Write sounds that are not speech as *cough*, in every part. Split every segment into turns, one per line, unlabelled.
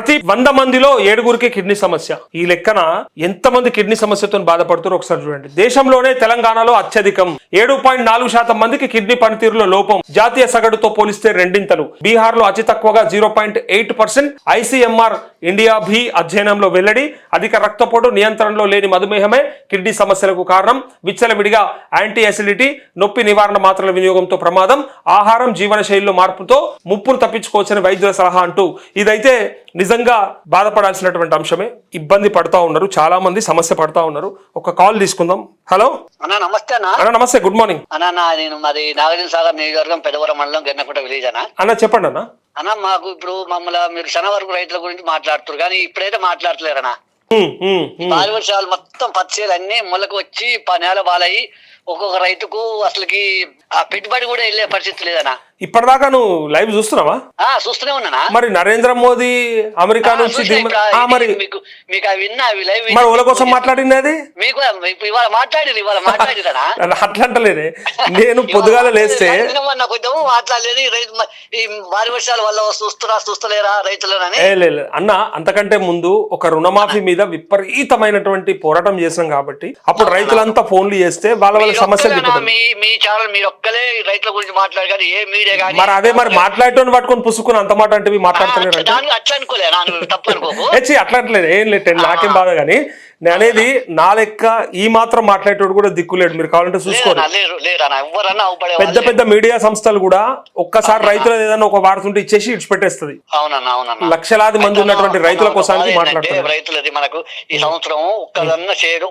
ప్రతి వంద మందిలో ఏడుగురికి కిడ్నీ సమస్య. ఈ లెక్కన ఎంతమంది కిడ్నీ సమస్యతో బాధపడుతారో ఒకసారి చూడండి. దేశంలోనే తెలంగాణలో అత్యధికం. ఏడు పాయింట్ నాలుగు శాతం మందికి కిడ్నీ పనితీరులో లోపం. జాతీయ సగటుతో పోలిస్తే రెండింతలు. బీహార్లో అతి తక్కువగా zero point eight percent. ICMR India భీ అధ్యయనంలో వెల్లడి. అధిక రక్తపోటు నియంత్రణలో లేని మధుమేహమే కిడ్నీ సమస్యలకు కారణం. విచ్చలవిడిగా యాంటీ అసిడిటీ నొప్పి నివారణ మాత్రల వినియోగంతో ప్రమాదం. ఆహారం జీవన శైలిలో మార్పుతో ముప్పును తప్పించుకోవచ్చని వైద్యుల సలహా అంటూ. ఇదైతే నిజంగా బాధపడాల్సినటువంటి అంశమే ఇబ్బంది పడతా ఉన్నారు చాలా మంది సమస్య పడతా ఉన్నారు. ఒక కాల్ తీసుకుందాం. హలో?
అన్నా నమస్తే అన్న.
అన్న నమస్తే గుడ్ మార్నింగ్.
అన్నా నా నేను మాది నాగార్జున సాగర్ నియోజకవర్గం పెదవరం మండలం గన్నకుంట విలేజ్ అన్న.
అన్న చెప్పండి అన్న.
అన్న మాకు ఇప్పుడు మమ్మల్ని మీరు శనవరకు రైతుల గురించి మాట్లాడుతున్నారు కానీ ఇప్పుడైతే మాట్లాడలేరన్నా. భారీ వర్షాలు మొత్తం పచ్చేలు అన్ని మొలకు వచ్చి నేల బాలయ్యి ఒక్కొక్క రైతుకు అసలుకి ఆ పెట్టుబడి కూడా వెళ్ళే పరిస్థితి లేదన్నా.
ఇప్పటిదాకా నువ్వు లైవ్ చూస్తున్నావా?
ఆ చూస్తూనే ఉన్నానా?
మరి నరేంద్ర మోదీ అమెరికా నుంచి మరి
మీకు మీకు అవి విన్నా అవి లైవ్
మరి వాళ్ళ కోసం మాట్లాడినది
మీకు మీకు ఇవాళ మాట్లాడిరు ఇవాళ మాట్లాడిరనా *laughs*
అట్లా అంటలేదే నేను పొద్దుగాల లేస్తే
కొంచెం మాట్లాడలేదు. రైతు ఈ భారీ వర్షాల వల్ల చూస్తున్నా చూస్తలేరా రైతులనని?
ఏ లే లే. అన్న అంతకంటే ముందు ఒక రుణమాఫీ మీద విపరీతమైనటువంటి పోరాటం చేసినాం కాబట్టి అప్పుడు రైతులంతా ఫోన్లు చేస్తే వాళ్ళ వాళ్ళ సమస్యలు
మీ మీ ఛానల్ మీరు ఒక్కలే రైతుల గురించి మాట్లాడు కానీ ఏ మీడియా కానీ
మరి అదే మరి మాట్లాడటం పట్టుకొని పుసుకుని అంత మాట అంటే మాట్లాడతలేరు?
అట్లా అనుకోలే నాన్న తప్పు అనుకోకు.
ఏచి అట్లా అంటలేదు. ఏం లేదు నాకేం బాధ కానీ నేను అనేది నా లెక్క ఈ మాత్రం మాట్లాడేటోడు కూడా దిక్కులేడు మీరు కావాలంటే చూసుకోండి. పెద్ద పెద్ద మీడియా సంస్థలు కూడా ఒక్కసారి రైతుల ఏదైనా ఒక వాడుతుంటే ఇచ్చేసి
అవునన్నా
లక్షలాది మంది ఉన్నటువంటి రైతుల. కోసానికి
అదేంటంటే
మాట్లాడుతున్నారు.
రైతులది మనకు ఈ సంవత్సరం ఒక్కదన్న చేయడం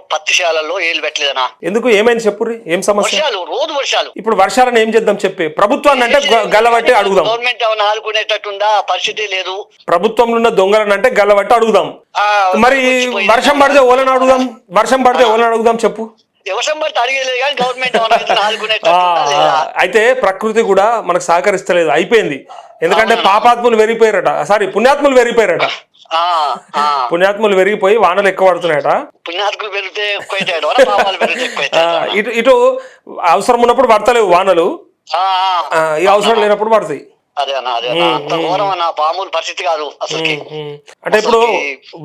ఏళ్ళు పెట్టలేదనా
ఎందుకు? ఏమైంది చెప్పుర్రి? ఏం సమస్య?
వర్షాలు రోజు వర్షాలు.
ఇప్పుడు వర్షాలను ఏం చేద్దాం చెప్పి? ప్రభుత్వాన్ని అంటే గల్లబట్టి అడుగుదాం.
గవర్నమెంట్ ఏమైనా ఆదుకునేటట్టుందా? పరిస్థితి లేదు.
ప్రభుత్వంలో ఉన్న దొంగలను అంటే గల్లబట్టి అడుగుదాం. మరి. వర్షం పడితే ఓలని అడుగుదాం? వర్షం పడితే ఓలని అడుగుదాం చెప్పు? అయితే ప్రకృతి కూడా మనకు సహకరిస్తలేదు అయిపోయింది. ఎందుకంటే పాపాత్ములు వెరిగిపోయారట. సారీ పుణ్యాత్ములు వెరిగిపోయారట. పుణ్యాత్ములు వెరిగిపోయి వానలు ఎక్కువ పడుతున్నాయట ఇటు ఇటు అవసరం ఉన్నప్పుడు పడతలేవు వానలు. ఈ అవసరం లేనప్పుడు పడతాయి.
అదే అన్న అదే అన్న. అంత ఘోరం అన్న మామూలు పరిస్థితి కాదు అసలుకి.
అంటే ఇప్పుడు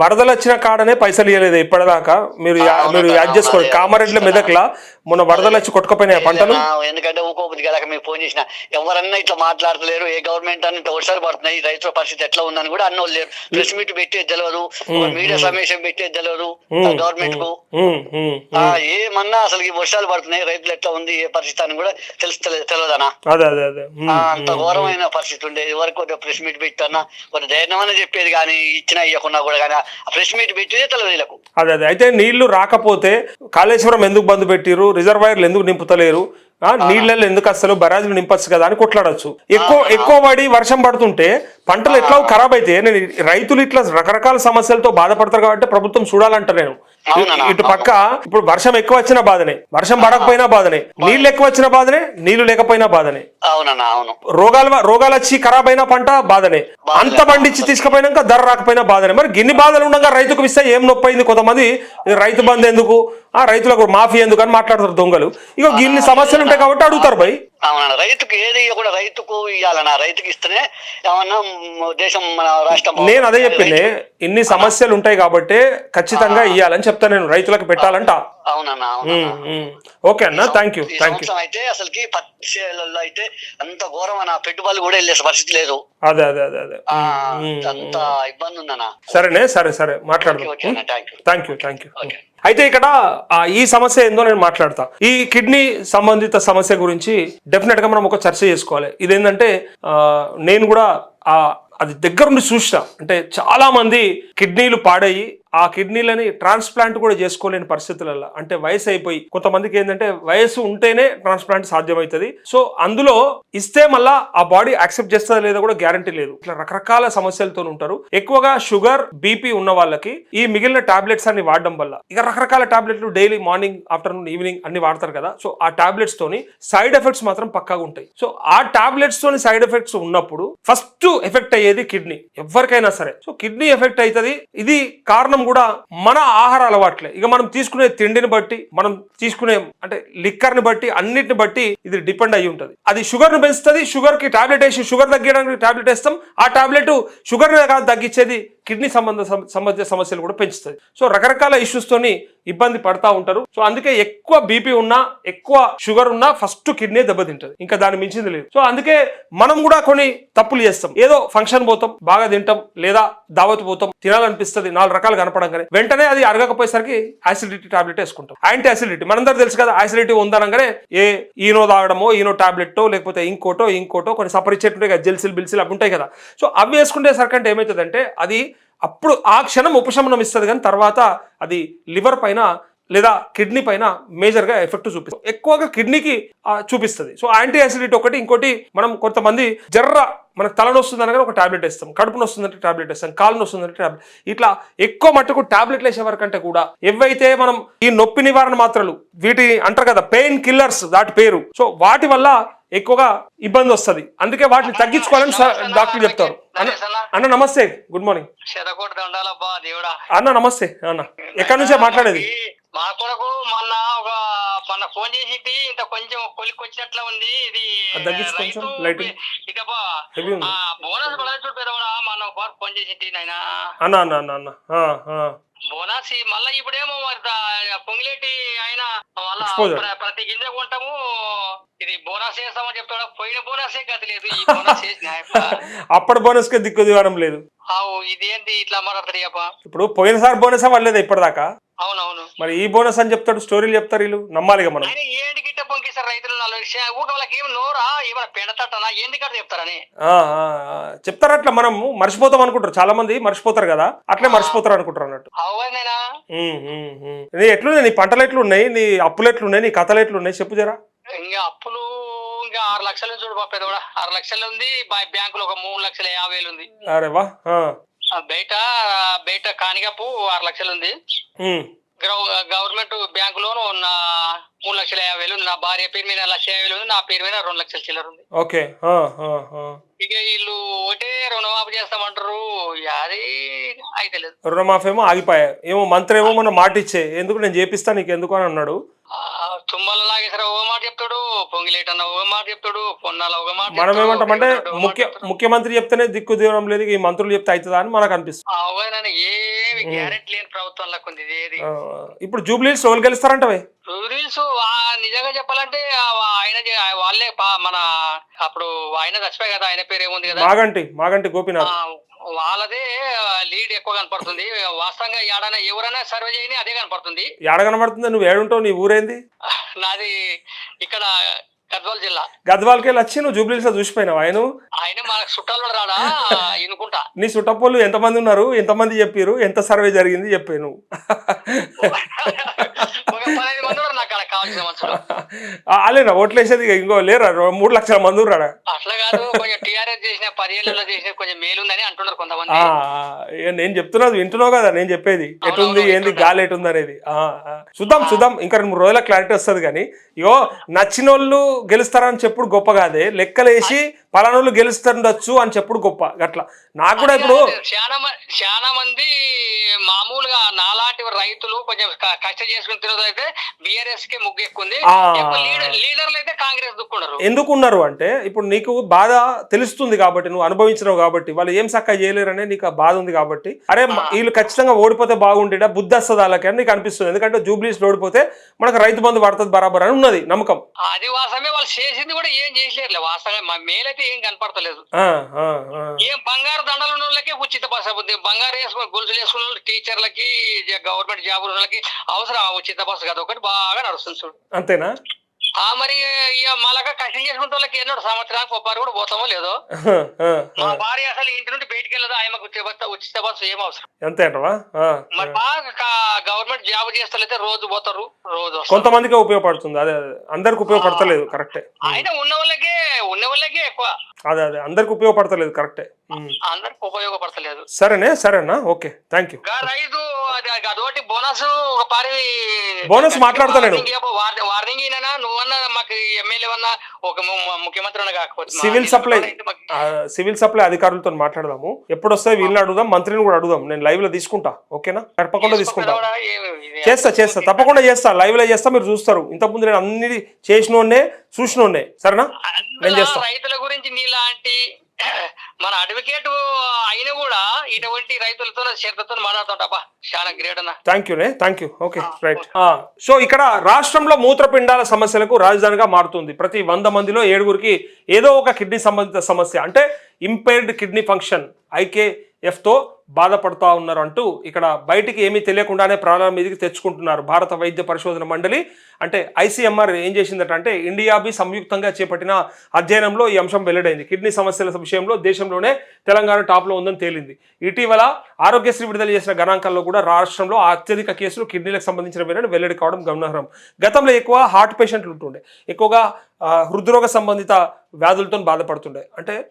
వరదలు వచ్చిన కాడనే పైసలు ఇవ్వలేదు ఇప్పటిదాకా. మీరు మీరు యాడ్ చేసుకోండి. కామారెడ్డి మెదక్ల మొన్న వరదలు వచ్చి కొట్టుకుపోయినాయి పంటలు?
ఎందుకంటే ఊకోబుద్ధి కదా మీకు ఫోన్ చేసిన. ఎవరన్నా ఇట్లా మాట్లాడలేరు ఏ గవర్నమెంట్ అని వర్షాలు పడుతున్నాయి రైతుల పరిస్థితి ఎట్లా ఉందని కూడా అన్న లేరు. ప్రెస్ మీట్ పెట్టేది తెలియదు మీడియా సమావేశం పెట్టేది తెలియదు గవర్నమెంట్కు ఏమన్నా అసలు ఈ వర్షాలు పడుతున్నాయి రైతులు ఎట్లా ఉంది ఏ పరిస్థితి అని కూడా తెలియదనా
ఉమ్.
ఆ, అంత ఘోరమైన పరిస్థితి ఉండేది ఎవరికి కొద్దిగా ప్రెస్ మీట్ పెట్టన్నా కొంత ధైర్యం అని చెప్పేది కానీ ఇచ్చినా ఇవ్వకుండా కూడా కానీ ఆ ప్రెస్ మీట్ పెట్టేదే తెలియదు వీళ్ళకు
అదే అదే. అయితే నీళ్ళు రాకపోతే కాళేశ్వరం ఎందుకు బంద్ పెట్టిరు రిజర్వాయర్లు ఎందుకు నింపుతలేరు? నీళ్ళల్లో ఎందుకు అసలు బరాజులు నింపచ్చు కదా అని కొట్లాడచ్చు. ఎక్కువ ఎక్కువ పడి వర్షం పడుతుంటే పంటలు ఎట్లా ఖరాబ్ అయితే నేను రైతులు ఇట్లా రకరకాల సమస్యలతో బాధపడతారు కాబట్టి ప్రభుత్వం చూడాలంట నేను. ఇటు పక్క ఇప్పుడు వర్షం ఎక్కువ వచ్చిన బాధనే. వర్షం పడకపోయినా బాధనే. నీళ్ళు ఎక్కువ వచ్చిన బాధనే నీళ్ళు లేకపోయినా బాధనే. రోగాలు రోగాలు వచ్చి ఖరాబ్ అయిన పంట బాధనే. అంత పండించి తీసుకుపోయినాక ధర రాకపోయినా బాధనే. మరి గిన్ని బాధలు ఉండగా రైతుకు ఇస్తే ఏం నొప్పి అయింది కొంతమంది? "ఇది రైతు బంధు ఎందుకు? ఆ రైతులకు మాఫీ ఎందుకు అని మాట్లాడతారు దొంగలు? ఇక గిన్ని సమస్యలు ఉంటాయి కాబట్టి అడుగుతారు భయ్
అవునన్నా రైతుకు ఏది ఇవ్వకుండా రైతుకు ఇవ్వాలన్నా రైతుకి ఇస్తేనే ఏమన్నా దేశం మన రాష్ట్రం
నేను అదే చెప్పింది. ఇన్ని సమస్యలు ఉంటాయి కాబట్టి ఖచ్చితంగా ఇయ్యాలని చెప్తా నేను. రైతులకు పెట్టాలంట.
అవునన్నా అవును.
ఓకే అన్న. థ్యాంక్ యూ థ్యాంక్ యూ
అయితే అసలుకి పత్తి చేలలో అయితే అంత ఘోరమైన పెట్టుబడులు కూడా వెళ్ళే పరిస్థితి లేదు.
అదే అదే అదే అదే.
అంత ఇబ్బంది ఉందన్నా
సరేనే సరే సరే. మాట్లాడదాం.
థ్యాంక్ యూ
థ్యాంక్ యూ అయితే ఇక్కడ ఈ సమస్య ఏందో నేను మాట్లాడతా. ఈ కిడ్నీ సంబంధిత సమస్య గురించి డెఫినెట్గా మనం ఒక చర్చ చేసుకోవాలి. ఇదేంటంటే నేను కూడా అది దగ్గరుండి చూసిన. అంటే చాలామంది కిడ్నీలు పాడయ్యి ఆ కిడ్నీలని ట్రాన్స్ప్లాంట్ కూడా చేసుకోలేని పరిస్థితులలో అంటే వయసు అయిపోయి కొంతమందికి ఏంటంటే వయసు ఉంటేనే ట్రాన్స్ప్లాంట్ సాధ్యమవుతుంది. సో అందులో ఇస్తే మళ్ళా ఆ బాడీ యాక్సెప్ట్ చేస్తుందా లేదా కూడా గ్యారంటీ లేదు. ఇట్లా రకరకాల సమస్యలతో ఉంటారు. ఎక్కువగా షుగర్ బీపీ ఉన్న వాళ్ళకి ఈ మిగిలిన టాబ్లెట్స్ అన్ని వాడడం వల్ల ఇక రకరకాల టాబ్లెట్లు డైలీ మార్నింగ్ ఆఫ్టర్నూన్ ఈవినింగ్ అన్ని వాడతారు కదా. సో ఆ టాబ్లెట్స్ తోని సైడ్ ఎఫెక్ట్స్ మాత్రం పక్కాగా ఉంటాయి. సో ఆ టాబ్లెట్స్ తోని సైడ్ ఎఫెక్ట్స్ ఉన్నప్పుడు ఫస్ట్ ఎఫెక్ట్ అయ్యేది కిడ్నీ. ఎవరికైనా సరే. సో కిడ్నీ ఎఫెక్ట్ అవుతుంది ఇది కారణం కూడా మన ఆహార అలవాట్లే. ఇక మనం తీసుకునే తిండిని బట్టి మనం తీసుకునే అంటే లిక్కర్ని బట్టి అన్నిటిని బట్టి ఇది డిపెండ్ అయి ఉంటుంది. అది షుగర్ను పెంచుతుంది షుగర్కి టాబ్లెట్ వేసి షుగర్ తగ్గడానికి టాబ్లెట్ వేస్తాం. ఆ టాబ్లెట్ షుగర్ కాదు తగ్గించేది కిడ్నీ సంబంధ సమ- సమస్యలు కూడా పెంచుతుంది. సో రకరకాల ఇష్యూస్ తోని ఇబ్బంది పడతా ఉంటారు. సో అందుకే ఎక్కువ బీపీ ఉన్నా ఎక్కువ షుగర్ ఉన్నా ఫస్ట్ కిడ్నీ దెబ్బతింటది. ఇంకా దాని మించింది లేదు. సో అందుకే మనం కూడా కొన్ని తప్పులు చేస్తాం. ఏదో ఫంక్షన్ పోతాం బాగా తింటాం లేదా దావత్ పోతాం తినాలనిపిస్తుంది నాలుగు రకాలు కనపడంగానే వెంటనే అది అరగకపోయేసరికి యాసిడిటీ టాబ్లెట్ వేసుకుంటాం. యాంటీ యాసిడిటీ మనందరూ తెలుసు కదా యాసిడిటీ ఉందనగానే ఏ ఈనో తాగడమో ఈనో టాబ్లెట్టో లేకపోతే ఇంకోటో ఇంకోటో కొన్ని సపరిచేట్ ఉంటాయి కదా జెల్సిల్ బిల్సిల్ అవి ఉంటాయి కదా. సో అవి వేసుకుంటే సరికంటే ఏమవుతుందంటే అది అప్పుడు ఆ క్షణం ఉపశమనం ఇస్తుంది కానీ తర్వాత అది లివర్ పైన లేదా కిడ్నీ పైన మేజర్గా ఎఫెక్ట్ చూపిస్తుంది. ఎక్కువగా కిడ్నీకి చూపిస్తుంది. సో యాంటీ యాసిడిటీ ఒకటి ఇంకోటి మనం కొంతమంది జర్ర మనకు తల నొస్తుంది అనగానే ఒక టాబ్లెట్ ఇస్తాం కడుపు నొస్తుందంటే టాబ్లెట్ ఇస్తాం కాలు నొస్తుందంటే టాబ్లెట్ ఇట్లా ఎక్కువ మట్టుకు టాబ్లెట్లు వేసే వరకంటే కూడా ఏవైతే మనం ఈ నొప్పి నివారణ మాత్రలు వీటి అంటారు కదా పెయిన్ కిల్లర్స్ వాటి పేరు. సో వాటి వల్ల ఎక్కువగా ఇబ్బంది వస్తుంది. అందుకే వాటిని తగ్గించుకోవాలని డాక్టర్ చెప్తారు. అన్న నమస్తే గుడ్ మార్నింగ్ అన్న నమస్తే అన్న. ఎక్కడి నుంచే మాట్లాడేది?
మా కొరకు మొన్న ఒక మొన్న ఫోన్ చేసి ఇంత కొంచెం కొలికి వచ్చినట్లా ఉంది. ఇది రైతు. ఇక బోనస్ పడదు చూడు పెద్దవాడా ఒక ఫోన్ చేసి నాయన.
అన్న అన్న అన్న.
బోనస్ మళ్ళా ఇప్పుడేమో మరి పొంగిలేటి ఆయన మళ్ళా ప్రతి గింజ కొంటాము ఇది బోనస్ చేస్తామని చెప్తాడు. పోయిన బోనసే గతి లేదు ఈ బోనస్
అప్పటి బోనస్కే దిక్కు దిగడం లేదు.
అవు ఇదేంటి ఇట్లా మాట్లాడతారు అప్ప
ఇప్పుడు పోయినసారి బోనస్ అవ్వలేదు ఇప్పటిదాకా?
అవునవును
మరి ఈ బోనస్ అని చెప్తాడు స్టోరీలు చెప్తారు వీళ్ళు. నమ్మాలిగా మనం.
ఆయన ఏంటి గిట్ట పొంగిస్తారు రైతులు వాళ్ళకి ఏం నోరా? ఏమైనా పెడతటనా? ఏంటి కట్ట చెప్తారని.
చెప్తారు అట్లా మనం మర్చిపోతాం అనుకుంటారు. చాలా మంది మర్చిపోతారు కదా. అట్లే మర్చిపోతారు అనుకుంటారు అన్నట్టు.
అవునేనా.
నీ ఎట్లున్నాయి? నీ పంటలు ఎట్లున్నాయి? నీ అప్పులు ఎట్లున్నాయి? నీ కథలు ఎట్లున్నాయి? చెప్పు జరా.
ఇంకా అప్పులు ఇంకా ఆరు లక్షలు చూడు బాబు కూడా ఆరు లక్షలు ఉంది బ్యాంకులో ఒక మూడు లక్షల యాభై వేలు ఉంది.
అరే వా
బయట బయట కానిగప్పు ఆరు లక్షలు ఉంది. గవర్నమెంట్ బ్యాంక్ లోన్ నా మూడు లక్షల యాభై వేలు నా భార్య పేరు మీద లక్ష యాభై వేలు ఉంది. నా పేరు మీద రెండు లక్షల చిల్లర ఉంది.
ఓకే.
ఇక వీళ్ళు ఒకటే రుణమాఫీ చేస్తామంటారు. అది అయితే లేదు.
రుణమాఫీ ఏమో ఆగిపోయాయి. ఏమో మంత్రి ఏమో మొన్న మాట ఇచ్చే ఎందుకు నేను చేపిస్తా నీకు ఎందుకు అని అన్నాడు.
తుమ్మల నాగేశ్వర ఒక మాట చెప్తాడు పొంగిలేట్ అన్న ఒక మాట చెప్తాడు పొన్నాల ఒక మాట
మనం ఏమంటామంటే ముఖ్య. ముఖ్యమంత్రి చెప్తేనే దిక్కు దిగడం లేదు ఈ మంత్రులు చెప్తే అవుతుందా అని మనకు అనిపిస్తుంది.
అవునా ఏమి గ్యారెంటీ లేని ప్రభుత్వం లెక్క ఉంది ఇది ఏది?
ఇప్పుడు జూబ్లీస్ ఎవరు గెలుస్తారంటవే
రూల్స్ నిజంగా చెప్పాలంటే ఆయన వాళ్ళే మన అప్పుడు ఆయన చచ్చిపోయి కదా ఆయన పేరు ఏముంది కదా?
మాగంటి మాగంటి గోపీనాథ్.
వాళ్ళదే లీడ్ ఎక్కువ కనపడుతుంది. వాస్తవంగా ఏడైనా ఎవరైనా సర్వే చేయని అదే కనపడుతుంది.
ఏడ కనబడుతుంది? నువ్వు ఏడుంటావు నీ ఊరేంది?
నాది ఇక్కడ గద్వాల జిల్లా.
గద్వాలకి వెళ్ళి వచ్చి నువ్వు జూబ్లీస్లో చూసిపోయినావు? ఆయన?
ఆయన మన చుట్టాలు రాడా? ఇనుకుంటా. *laughs*
నీ చుట్టపోళ్ళు ఎంతమంది ఉన్నారు? ఎంతమంది చెప్పారు ఎంత సర్వే జరిగింది చెప్పే అలేనా ఓట్లేసేది ఇంకో లేరా మూడు లక్షల మంది ఉన్నారా
అట్లా కాదు కొంచెం టీఆర్ఎస్ చేసిన పదేళ్ళలో చేసిన కొంచెం మేలుందని అంటున్నారు కొంతమంది.
నేను చెప్తున్నది వింటున్నావు కదా నేను చెప్పేది. ఎటుంది ఏంది. గాలి ఎటుంది అనేది. చూద్దాం చూద్దాం ఇంకా రెండు మూడు రోజుల క్లారిటీ వస్తుంది కానీ ఇగో నచ్చిన వాళ్ళు గెలుస్తారని చెప్పుడు గొప్ప కాదే. లెక్కలేసి పలానోళ్ళు గెలుస్తుండొచ్చు అని చెప్పుడు గొప్ప గట్ల. నాకు కూడా ఇప్పుడు
చాలా మంది చాలా మంది మామూలుగా నాలాంటి రైతులు కొంచెం కష్టం చేసుకుని అయితే బిఆర్ఎస్కి ముగ్గు లీడర్లు అయితే కాంగ్రెస్ దుక్కున్నారు
ఎందుకు ఉన్నారు అంటే ఇప్పుడు నీకు బాధ తెలుస్తుంది కాబట్టి నువ్వు అనుభవించినావు కాబట్టి వాళ్ళు ఏం చక్కగా చేయలేరనే నీకు బాధ ఉంది కాబట్టి. అరే వీళ్ళు ఖచ్చితంగా ఓడిపోతే బాగుండేడా? బుద్ధి వస్తుంది వాళ్ళకి అని నీకు అనిపిస్తుంది. ఎందుకంటే జూబ్లీస్ ఓడిపోతే మనకు రైతు బంధు పడుతుంది బరాబర్ అని ఉన్నది నమ్మకం.
అది వాస్తవమే వాళ్ళు చేసింది కూడా ఏం చేసలేరులే వాస్తవమే మేలైతే ఏం కనపడతలేదు. ఏం బంగారు దండలు ఉన్న వాళ్ళకి ఉచిత బస్సు ఉంది బంగారు వేసుకుని గొలుసులు వేసుకున్న వాళ్ళు టీచర్లకి గవర్నమెంట్ జాబ్ ఉన్న వాళ్ళకి అవసరం ఉచిత బస్సు కదా. ఒకటి బాగా నడుస్తుంది చూడు.
అంతేనా?
ఆ మరి ఇక మళ్ళా కష్టం చేసుకుంటే వాళ్ళకి ఎన్నో సంవత్సరానికి ఒప్పారు కూడా పోతామో లేదో *laughs* మా. భార్య అసలు ఇంటి నుండి బయటికి వెళ్ళదు ఆయనకు ఉచిత బస్సు ఏం అవసరం
అంతే
మరి. బాగా గవర్నమెంట్ జాబ్ చేస్తలేతే రోజు పోతారు రోజు.
కొంతమందికే ఉపయోగపడుతుంది అదే అదే అందరికి ఉపయోగపడతలేదు కరెక్టే
ఆయన ఉన్న వాళ్ళకే ఉన్న వాళ్ళకే ఎక్కువ
అదే అదే అందరికి ఉపయోగపడతలేదు కరెక్టే.
అందరికి ఉపయోగపడతలేదు.
సరేనే సరేనా? Okay thank you.
రైతు అది అదొకటి బోనస్ ఒక పారి
బోనస్ మాట్లాడతా నేను.
వార్నింగ్ అయినా నువ్వన్నా
మాకు ఎమ్మెల్యే అన్నా ఒక ముఖ్యమంత్రి కాకపోతే
సివిల్ సప్లై సివిల్ సప్లై అధికారులతో మాట్లాడదాము. ఎప్పుడు వస్తాయి వీళ్ళని అడుగుదాం మంత్రిని కూడా అడుగుదాం. నేను లైవ్లో తీసుకుంటా ఓకేనా? తప్పకుండా తీసుకుంటా. చేస్తా చేస్తా. తప్పకుండా చేస్తా. లైవ్లో చేస్తా మీరు చూస్తారు. ఇంతకుముందు నేను అన్ని చేసినోడ్నే చూసినోడ్నే. సరేనా? నేను చేస్తా.
రైతుల గురించి నీలాంటి మన అడ్వకేట్ అయినా కూడా ఇటువంటి రైతులతో చేతులతో మాట్లాడుతుంటా చాలా గ్రేట్ అన్న.
Thank యూనే thank you okay. Right so ఇక్కడ రాష్ట్రంలో మూత్రపిండాల సమస్యలకు రాజధానిగా మారుతుంది. ప్రతి వంద మందిలో ఏడుగురికి ఏదో ఒక కిడ్నీ సంబంధిత సమస్య. అంటే ఇంపైర్డ్ కిడ్నీ ఫంక్షన్ ఐకేఎఫ్తో బాధపడుతూ ఉన్నారు అంటూ ఇక్కడ బయటికి ఏమీ తెలియకుండానే ప్రాణాల మీదకి తెచ్చుకుంటున్నారు భారత వైద్య పరిశోధన మండలి. అంటే ఐసీఎంఆర్ ఏం చేసిందట అంటే ఇండియాబి సంయుక్తంగా చేపట్టిన అధ్యయనంలో ఈ అంశం వెల్లడైంది. కిడ్నీ సమస్యల విషయంలో దేశంలోనే తెలంగాణ టాప్లో ఉందని తేలింది. ఇటీవల ఆరోగ్యశ్రీ విడుదల చేసిన గణాంకాల్లో కూడా రాష్ట్రంలో అత్యధిక కేసులు కిడ్నీలకు సంబంధించినవేనని వెల్లడి కావడం గమనార్హం. గతంలో ఎక్కువ హార్ట్ పేషెంట్లు ఉంటుండే. ఎక్కువగా హృద్రోగ సంబంధిత వ్యాధులతో బాధపడుతుండే. అంటే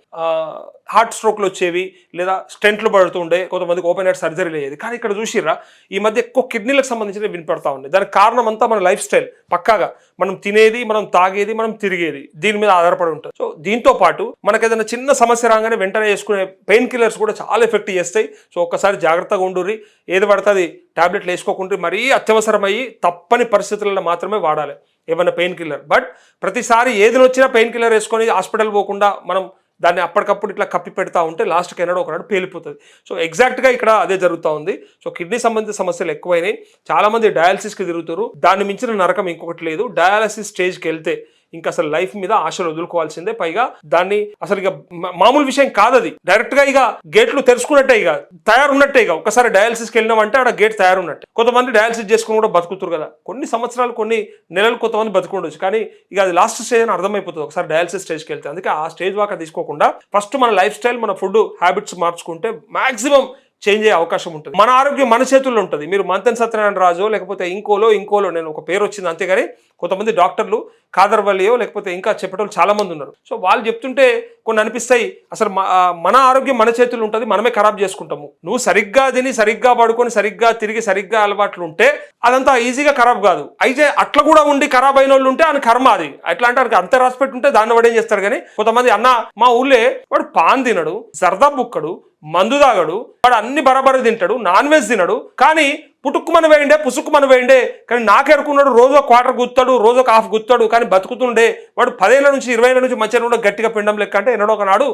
హార్ట్ స్ట్రోక్లు వచ్చేవి లేదా స్టెంట్లు పడుతుండే. కొంతమందికి ఓపెన్ హార్ట్ సర్జరీలు అయ్యేది. కానీ ఇక్కడ చూసిర్రా ఈ మధ్య ఎక్కువ కిడ్నీలకు సంబంధించిన వినపడతా ఉంది. దానికి కారణం అంతా మన లైఫ్ స్టైల్ పక్కాగా మనం తినేది మనం తాగేది మనం తిరిగేది. దీని మీద ఆధారపడి ఉంటుంది. సో దీంతో పాటు మనకు ఏదైనా చిన్న సమస్య రాగానే వెంటనే వేసుకునే పెయిన్ కిల్లర్స్ కూడా చాలా ఎఫెక్ట్ చేస్తాయి. సో ఒక్కసారి జాగ్రత్తగా ఉండుర్రి. ఏది పడుతుంది టాబ్లెట్లు వేసుకోకుండా మరీ అత్యవసరమయ్యి తప్పని పరిస్థితులలో మాత్రమే వాడాలి. ఏమైనా పెయిన్ కిల్లర్ బట్ ప్రతిసారి ఏది వచ్చినా పెయిన్ కిల్లర్ వేసుకొని హాస్పిటల్ పోకుండా మనం దాన్ని అప్పటికప్పుడు ఇట్లా కప్పి పెడతా ఉంటే లాస్ట్కి ఎన్నడో ఒకనాడు పేలిపోతుంది. సో ఎగ్జాక్ట్గా ఇక్కడ అదే జరుగుతూ ఉంది. సో కిడ్నీ సంబంధిత సమస్యలు ఎక్కువైనాయి. చాలామంది డయాలసిస్కి తిరుగుతారు దాన్ని మించిన నరకం ఇంకొకటి లేదు. డయాలసిస్ స్టేజ్కి వెళ్తే ఇంకా అసలు లైఫ్ మీద ఆశలు వదులుకోవాల్సిందే. పైగా దాన్ని అసలు ఇక మామూలు విషయం కాదు అది డైరెక్ట్గా ఇక గేట్లు తెరుచుకున్నట్టే ఇక తయారున్నట్టే ఇక. ఒకసారి డయాలసిస్కి వెళ్ళినామంటే ఆడ గేట్ తయారున్నట్టే. కొంతమంది డయాలసిస్ చేసుకుని కూడా బతుకుతారు కదా. కొన్ని సంవత్సరాలు కొన్ని నెలలు కొంతమంది బతుకుండొచ్చు. కానీ ఇక అది లాస్ట్ స్టేజ్ అని అర్థమైపోతుంది. ఒకసారి డయాలసిస్ స్టేజ్కి వెళ్తే. అందుకే ఆ స్టేజ్ వాక తీసుకోకుండా ఫస్ట్ మన లైఫ్ స్టైల్ మన ఫుడ్ హ్యాబిట్స్ మార్చుకుంటే మాక్సిమం చేంజ్ అయ్యే అవకాశం ఉంటుంది. మన ఆరోగ్యం మన చేతుల్లో ఉంటుంది. మీరు మంతన్ సత్యనారాయణ రాజు లేకపోతే ఇంకోలో ఇంకోలో నేను ఒక పేరు వచ్చింది అంతేగాని కొంతమంది డాక్టర్లు కాదర్వల్లియో లేకపోతే ఇంకా చెప్పేటోళ్ళు చాలామంది ఉన్నారు. సో వాళ్ళు చెప్తుంటే కొన్ని అనిపిస్తాయి. అసలు మన ఆరోగ్యం మన చేతుల్లో ఉంటుంది మనమే ఖరాబ్ చేసుకుంటాము. నువ్వు సరిగ్గా తిని సరిగ్గా పడుకొని సరిగ్గా తిరిగి సరిగ్గా అలవాట్లు ఉంటే అదంతా ఈజీగా ఖరాబ్ కాదు. అయితే అట్లా కూడా ఉండి ఖరాబ్ అయిన వాళ్ళు ఉంటే ఆయన కర్మ అది. అట్లా అంటే ఆయనకి అంత రాసిపెట్టి ఉంటే దాన్ని వాడు ఏం చేస్తారు కానీ కొంతమంది అన్న మా ఊళ్ళే వాడు పాన్ తినడు సరదా బుక్కడు మందు తాగడు వాడు అన్ని బరబర తింటాడు నాన్ వెజ్ తినడు కానీ పుట్టుక్కుమని వేయండే పుసుక్కుమని వేయండే కానీ నాకెరుకున్నాడు రోజు ఒక క్వార్టర్ గుత్తాడు రోజు ఒక హాఫ్ గుత్తాడు కానీ బతుకుతుండే వాడు పదేళ్ళ నుంచి ఇరవై ఏళ్ళ నుంచి మంచిగా కూడా గట్టిగా పిండం లెక్క అంటే ఎన్నడో ఒకనాడు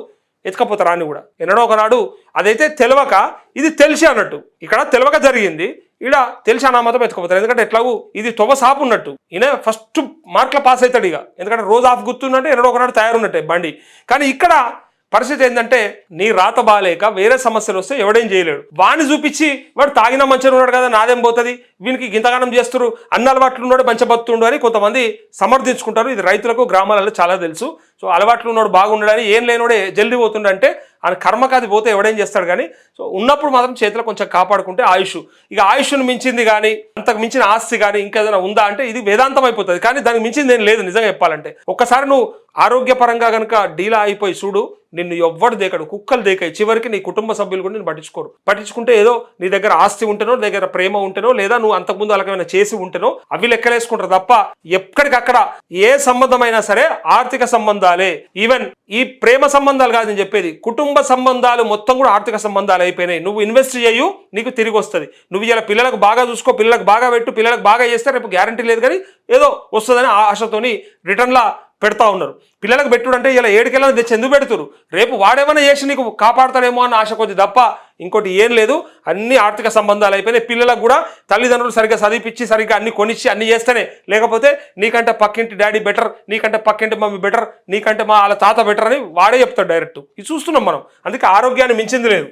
ఎత్తుకపోతారు అని కూడా. ఎన్నడో ఒకనాడు అదైతే తెలియక ఇది తెలిసి అన్నట్టు. ఇక్కడ తెలియక జరిగింది ఈడ తెలిసి అనామతం ఎత్తుకపోతారు. ఎందుకంటే ఎట్లాగూ ఇది తొవ సాపు ఉన్నట్టు. ఈయన ఫస్ట్ మార్కుల పాస్ అవుతాడు ఇక. ఎందుకంటే రోజు ఆఫ్ గుర్తున్నట్టే ఎన్నడో ఒకనాడు తయారున్నట్టే బండి. కానీ ఇక్కడ పరిస్థితి ఏంటంటే నీ రాత బాగాలేక వేరే సమస్యలు వస్తే ఎవడేం చేయలేడు. వాడిని చూపించి వాడు తాగిన మంచిగా ఉన్నాడు కదా నాదేం పోతుంది? వీనికి గింతగానం చేస్తారు అన్న అలవాట్లు ఉన్నాడు మంచి అని కొంతమంది సమర్థించుకుంటారు. ఇది రైతులకు గ్రామాలలో చాలా తెలుసు. సో అలవాట్లు ఉన్నాడు బాగున్నాడని ఏం లేనోడే జల్ది పోతుండంటే ఆయన కర్మకు అది పోతే ఎవడేం చేస్తాడు కానీ సో ఉన్నప్పుడు మాత్రం చేతిలో కొంచెం కాపాడుకుంటే ఆయుష్. ఇక ఆయుష్ను మించింది కానీ అంతకు మించిన ఆస్తి కానీ ఇంకేదైనా ఉందా అంటే ఇది వేదాంతం అయిపోతుంది. కానీ దానికి మించింది ఏం లేదు నిజంగా చెప్పాలంటే. ఒక్కసారి నువ్వు ఆరోగ్యపరంగా కనుక డీలా అయిపోయి చూడు నిన్ను ఎవ్వడు దేకడు కుక్కలు దేకాయి. చివరికి నీ కుటుంబ సభ్యులు కూడా నేను పట్టించుకోరు. పట్టించుకుంటే ఏదో నీ దగ్గర ఆస్తి ఉంటేనో నీ దగ్గర ప్రేమ ఉంటేనో లేదా నువ్వు అంతకుముందు అలాగైనా చేసి ఉంటేనో అవి లెక్కలేసుకుంటారు తప్ప ఎక్కడికక్కడ ఏ సంబంధమైనా సరే ఆర్థిక సంబంధాలే. ఈవెన్ ఈ ప్రేమ సంబంధాలు కాదు నేను చెప్పేది. కుటుంబ కుటుంబ సంబంధాలు మొత్తం కూడా ఆర్థిక సంబంధాలు అయిపోయినాయి. నువ్వు ఇన్వెస్ట్ చేయు నీకు తిరిగి వస్తుంది. నువ్వు ఇలా పిల్లలకు బాగా చూసుకో పిల్లలకు బాగా పెట్టు పిల్లలకు బాగా చేస్తే రేపు గ్యారంటీ లేదు కానీ ఏదో వస్తుందని ఆ ఆశతోని రిటర్న్లా పెడతా ఉన్నారు. పిల్లలకు పెట్టుడు అంటే ఇలా ఏడుకెళ్ళని తెచ్చి ఎందుకు పెడుతురు? రేపు వాడేమైనా చేసి నీకు కాపాడతాడేమో అన్న ఆశ కొద్ది తప్ప ఇంకోటి ఏం లేదు. అన్ని ఆర్థిక సంబంధాలు అయిపోయినాయి. పిల్లలకు కూడా తల్లిదండ్రులు సరిగ్గా చదివిపించి సరిగ్గా అన్ని కొనిచ్చి అన్ని చేస్తేనే. లేకపోతే నీకంటే పక్కింటి డాడీ బెటర్ నీకంటే పక్కింటి మమ్మీ బెటర్ నీకంటే మా వాళ్ళ తాత బెటర్ అని వాడే చెప్తాడు డైరెక్ట్. ఇది చూస్తున్నాం మనం. అందుకే ఆరోగ్యాన్ని మించింది లేదు.